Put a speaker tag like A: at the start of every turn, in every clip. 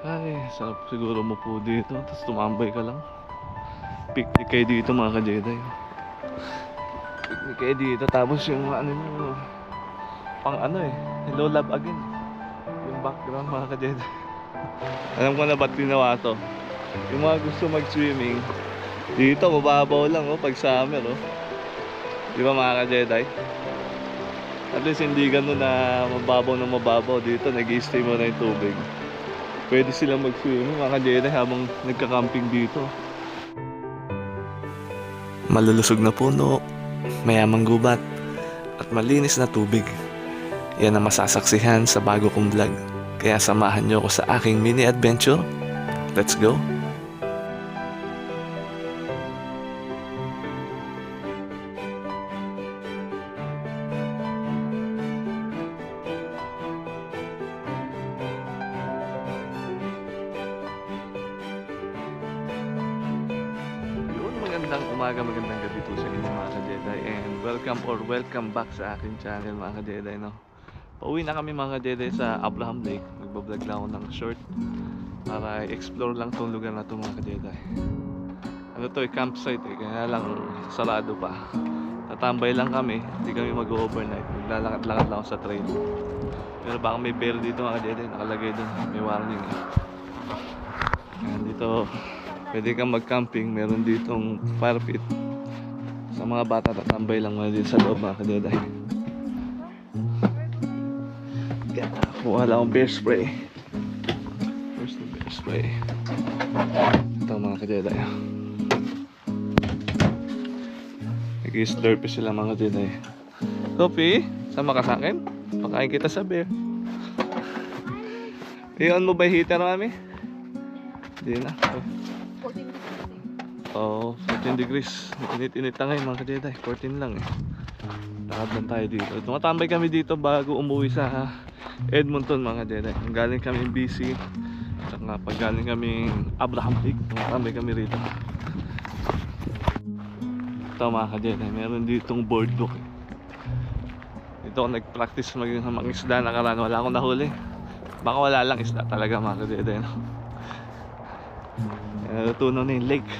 A: Ay, sarap siguro mo po dito. Tapos tumambay ka lang. Picnic kayo dito mga ka-Jedi. Picnic kayo dito. Tapos yung ano nyo, pang ano eh, Hello Love Again. Yung background mga ka-Jedi. Alam ko na ba't ginawa to. Yung mga gusto mag-swimming, dito mababaw lang oh, pag summer oh. Di ba mga ka-Jedi? At least hindi ganun na mababaw na mababaw dito, nag stay mo na yung tubig. Pwede silang mag-swimming mga Jedi habang nagka-camping dito. Malulusog na puno, mayamang gubat, at malinis na tubig. Yan ang masasaksihan sa bago kong vlog. Kaya samahan niyo ako sa aking mini adventure. Let's go! Umaga, magandang gabi po sa inyo mga ka-Jedi and welcome or welcome back sa aking channel mga ka-Jedi no. Pauwi na kami mga ka-Jedi sa Abraham Lake. Nagbablog lang ako ng short para explore lang tong lugar na to mga ka-Jedi. Ano to eh, campsite eh, kaya lang sarado pa. Tatambay lang kami, hindi kami mag-overnight. Maglalakad-lakad lang ako sa trail. Pero baka may bear dito mga ka-Jedi, nakalagay dun, may warning eh. Ayan, dito pwede kang mag-camping. Meron ditong fire pit. Sa mga bata, tatambay lang muna dito sa loob mga kadeday. Kuha lang akong bear spray. Where's the bear spray? Ito mga kadeday. Nag-slurpee sila mga kadeday. Sophie, sama ka sa akin? Pakain kita sa bear. Iyon mo ba yung heater, mami? Hindi na. Oo, oh, 14 degrees. Init-init na ngayon mga kadeday. 14 lang eh. Lakad lang tayo dito. Tumatambay kami dito bago umuwi sa Edmonton mga kadeday. Galing kami BC. Tsaka pag galing kami Abraham Lake, tumatambay kami rito. Ito mga kadeday, meron ditong boardwalk eh. Dito ako nag-practice maging mangisda nakaraan. Wala akong nahuli. Baka wala lang isda talaga mga kadeday. No? Natutunaw na yung lake.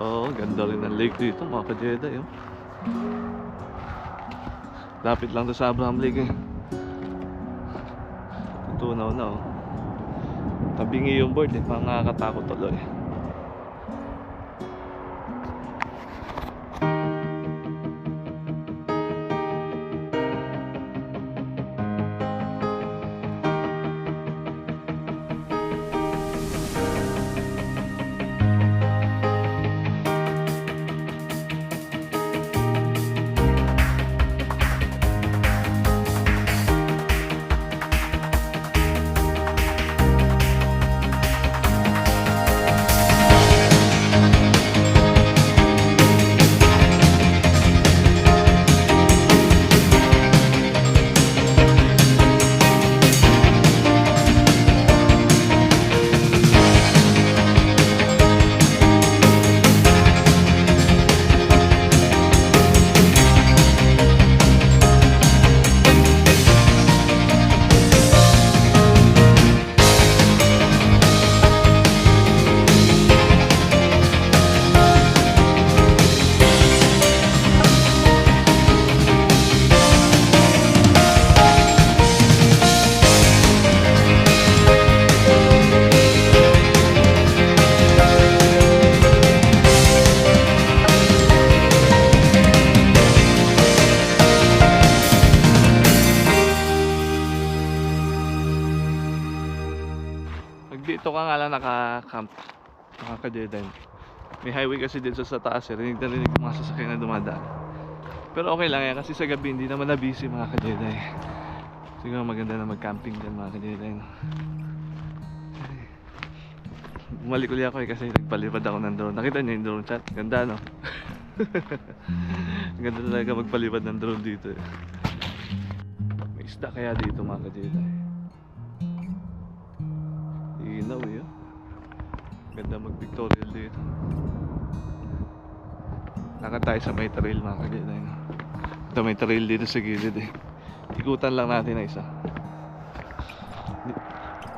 A: Oo, oh, ganda rin ng lake dito mga ka-Jedi. Oh. Lapit lang to sa Abraham Lake eh. Natutunaw na oh. Tabingi yung board eh, mga katakot tuloy. Pag naka-camp, nakaka-Jedi. May highway kasi dito sa taas, eh. rinig na rinig yung mga sasakyan na dumadaan. Pero okay lang yan kasi sa gabi hindi naman na busy mga ka-Jedi. Siguro maganda na mag-camping dyan mga ka-Jedi. No? Bumalik ulit ako eh kasi nagpalipad ako ng drone. Nakita niyo yung drone chat? Ganda no? Ganda talaga magpalipad ng drone dito eh. May isda kaya dito mga ka-Jedi. Inaw eh. Ganda mag-pictorial dito. Lakad tayo sa may trail mga kagilay. No? Ito may trail dito sa gilid eh. Ikutan lang natin na isa.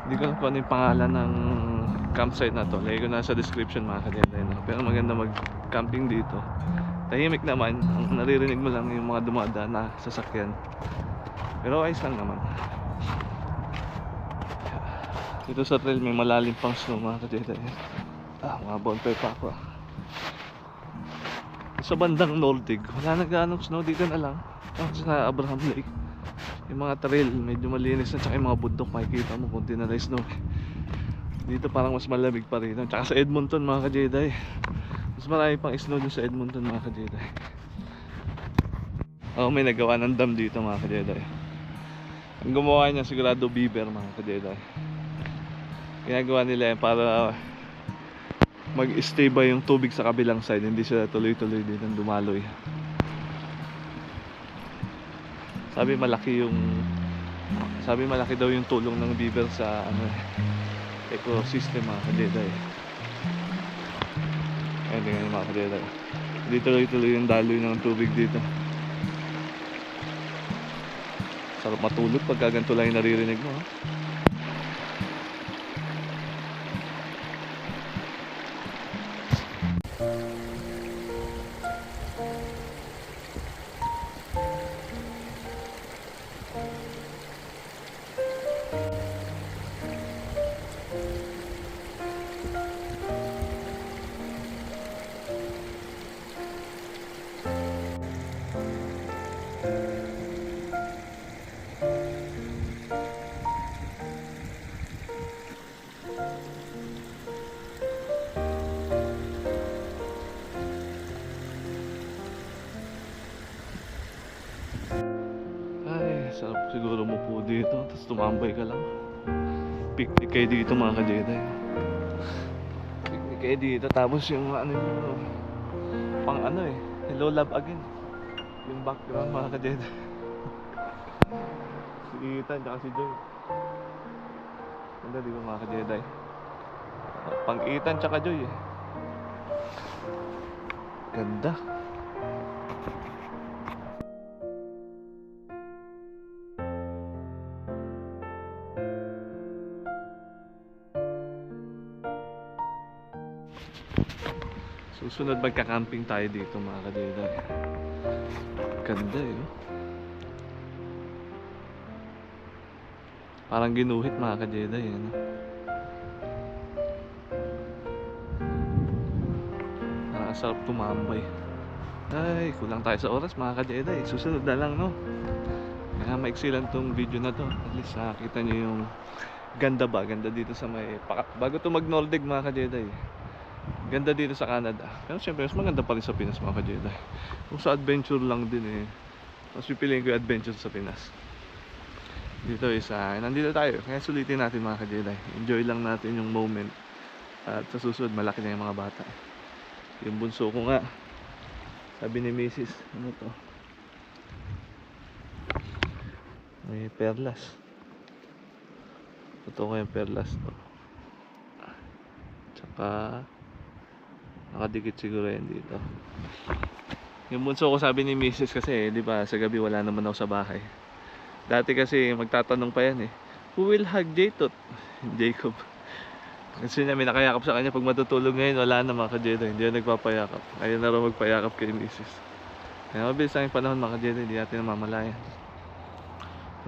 A: Hindi ko kung ano yung pangalan ng campsite na to. Lagay ko na sa description mga kajeday. No? Pero maganda mag-camping dito. Tahimik naman. Ang naririnig mo lang yung mga dumadaan na sasakyan. Pero ayos lang naman. Dito sa trail may malalim pang snow mga kajeday. Ah, mga bonfire pa ako. ah. Sa bandang Nordig, wala na ganong snow dito na lang. Ah, sa Abraham Lake. Yung mga trail, medyo malinis na tsaka yung mga bundok, makikita mo kung na snow. Dito parang mas malamig pa rin. Tsaka sa Edmonton mga ka-Jedi. Mas marami pang snow dun sa Edmonton mga ka-Jedi. Oo, may nagawa ng dam dito mga ka-Jedi. Ang gumawa niya sigurado beaver mga ka-Jedi. Ginagawa nila yan para mag-stay ba yung tubig sa kabilang side, hindi sila tuloy-tuloy din ang dumaloy. Sabi malaki yung sabi malaki daw yung tulong ng beaver sa ano ecosystem mga kadeda eh. Ayun tingnan mga kadeda. Hindi tuloy-tuloy yung daloy ng tubig dito. Sarap matulog pagka ganito lang yung naririnig mo. Ha? Sarap siguro mo po dito. Tapos tumambay ka lang. Picnic kayo dito mga ka-Jedi. Picnic kayo dito. Tapos yung ano yung pang ano eh. Hello love again. Yung background mga ka-Jedi. si Ethan tsaka si Joy. Ganda di ba mga ka-Jedi? Pang Ethan tsaka Joy eh. Ganda. Susunod magka-camping tayo dito mga kadeda. Ganda eh. Parang ginuhit mga kadeda eh. Ano? Parang ang sarap tumambay. Ay, kulang tayo sa oras mga kadeda eh. Susunod na lang no. Kaya maiksi lang tong video na to. At least nakakita nyo yung ganda ba? Ganda dito sa may... Paka- Bago to mag-Nordic mga kadeda eh. Ganda dito sa Canada. Pero syempre, mas maganda pa rin sa Pinas mga ka-Jedi. Kung sa adventure lang din eh. Mas pipiliin ko yung adventure sa Pinas. Dito isa, nandito tayo. Kaya sulitin natin mga ka-Jedi. Enjoy lang natin yung moment. At sa susunod, malaki na yung mga bata. Yung bunso ko nga, sabi ni Mrs. Ano to? May perlas. Totoo ko yung perlas to. Tsaka nakadikit siguro yan dito. Yung bunso ko sabi ni Mrs. kasi, di ba, sa gabi wala naman ako sa bahay. Dati kasi magtatanong pa yan eh, who will hug Jatot? Jacob. Kasi niya may nakayakap sa kanya pag matutulog ngayon, wala na mga kajedo, hindi na nagpapayakap. Ayaw na raw magpayakap kay Mrs. Kaya mabilis yung panahon mga kajedo, hindi natin namamalayan.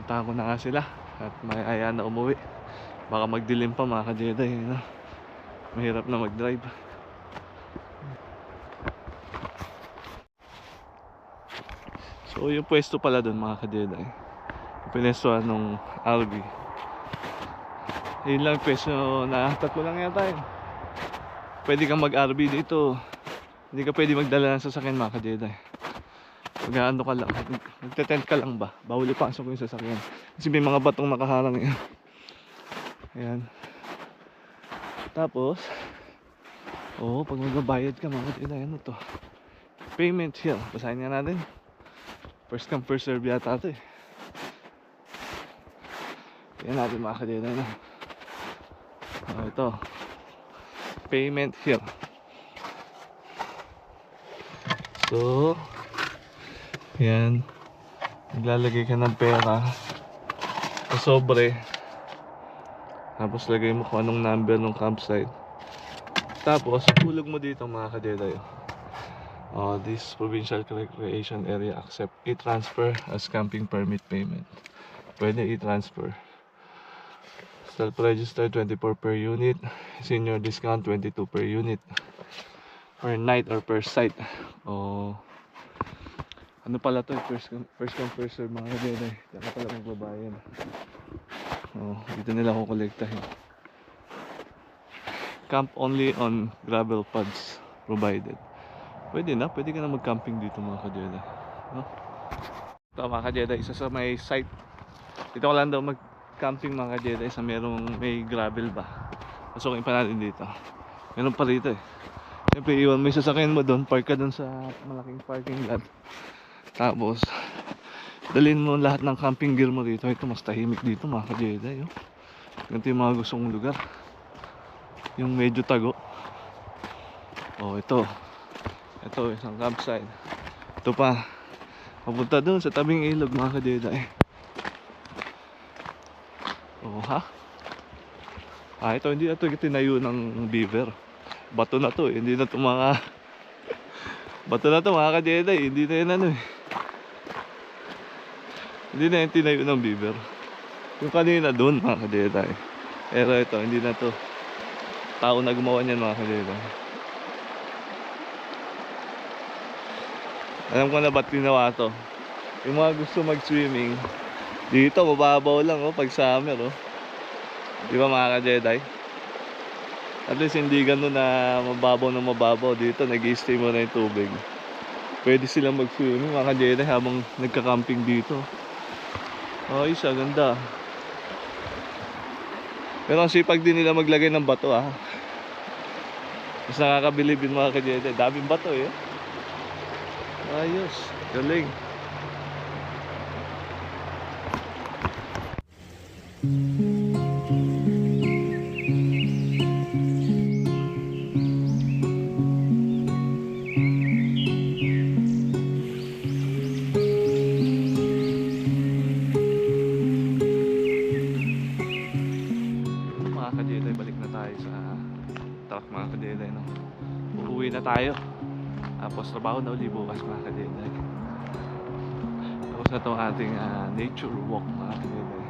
A: Puntahan ko na nga sila at may aya na umuwi. Baka magdilim pa mga kajedo, yun na. Mahirap na mag-drive. So yung pwesto pala doon mga kadeda eh. Pinestuhan nung RV. Yun lang pwesto na tatlo lang yata yun. Pwede kang mag-RV dito. Hindi ka pwede magdala ng sasakyan mga kadeda eh. Mag ano ka lang, mag- magte-tent ka lang ba? Bawal ipasok yung sasakyan. Kasi may mga batong nakaharang yan. Ayan. Tapos, oo, pag magbabayad ka mga kadeda, ano to? Payment here. Basahin nga natin. First come, first serve yata ito eh. Yan natin mga kadena na. Oh, ito. Payment here. So, yan. Naglalagay ka ng pera. Sa sobre. Tapos lagay mo kung anong number ng campsite. Tapos, hulog mo dito mga kadeday. Uh, this provincial recreation area accept e-transfer as camping permit payment. Pwede e-transfer. Self-register 24 per unit. Senior discount 22 per unit. Per night or per site. O ano pala to? First come, first come first serve mga kadeday. Kaya pala magbabayan. Oh, dito nila ako kolektahin. Camp only on gravel pads provided. Pwede na, pwede ka na mag-camping dito mga kadyeda. No? Ito mga kadyeda, isa sa may site. Dito ko lang daw mag-camping mga kadyeda sa merong may gravel ba. Pasukin pa natin dito. Meron pa rito eh. Siyempre, iwan mo yung sasakyan mo doon, park ka doon sa malaking parking lot. Tapos, dalhin mo lahat ng camping gear mo dito. Ito, mas tahimik dito mga kadyeda. Yun. Ganito yung mga gustong lugar. Yung medyo tago. Oh, ito. Ito, isang campsite. Ito pa. Papunta doon sa tabing ilog mga kadeda eh. Oh, ha? Ah, ito hindi na ito tinayo ng beaver. Bato na to, eh. hindi na to mga Bato na to mga kadeda eh. Hindi na yun ano. Hindi na yung tinayo ng beaver. Yung kanina doon mga kadeda eh. Pero ito, hindi na to. Tao na gumawa niyan mga kadeda. Alam ko na ba't ginawa to. Yung mga gusto mag-swimming, dito mababaw lang oh, pag summer oh. Di ba mga ka-Jedi? At least hindi ganun na mababaw na mababaw dito, nag stay mo na yung tubig. Pwede silang mag-swimming mga ka-Jedi habang nagka-camping dito. Oh, isa, ganda. Pero ang sipag din nila maglagay ng bato ah. Mas nakakabilib yung mga ka-Jedi. Daming bato eh. Ayos. Galing. Tayo sa truck mga ka-Jedi. No? Na tayo. Tapos trabaho na uli bukas mga ka-Jedi. Tapos na itong ating ah, nature walk mga ka-Jedi.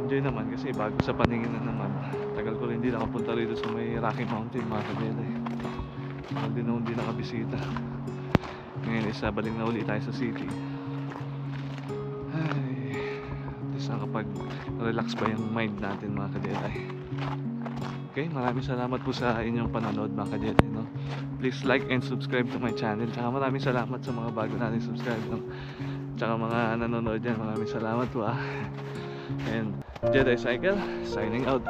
A: Enjoy naman kasi bago sa paningin na naman. Tagal ko rin hindi nakapunta rito sa may Rocky Mountain mga ka-Jedi. Tagal din na hindi nakabisita. Ngayon isa balik na uli tayo sa city. Ay, at least nakapag-relax ba yung mind natin mga ka-Jedi. Okay, maraming salamat po sa inyong panonood mga ka-Jedi. No? Please like and subscribe to my channel. Tsaka maraming salamat sa mga bago nating subscribe. No? Tsaka mga nanonood dyan, maraming salamat po ah. And Jedi Cycle, signing out.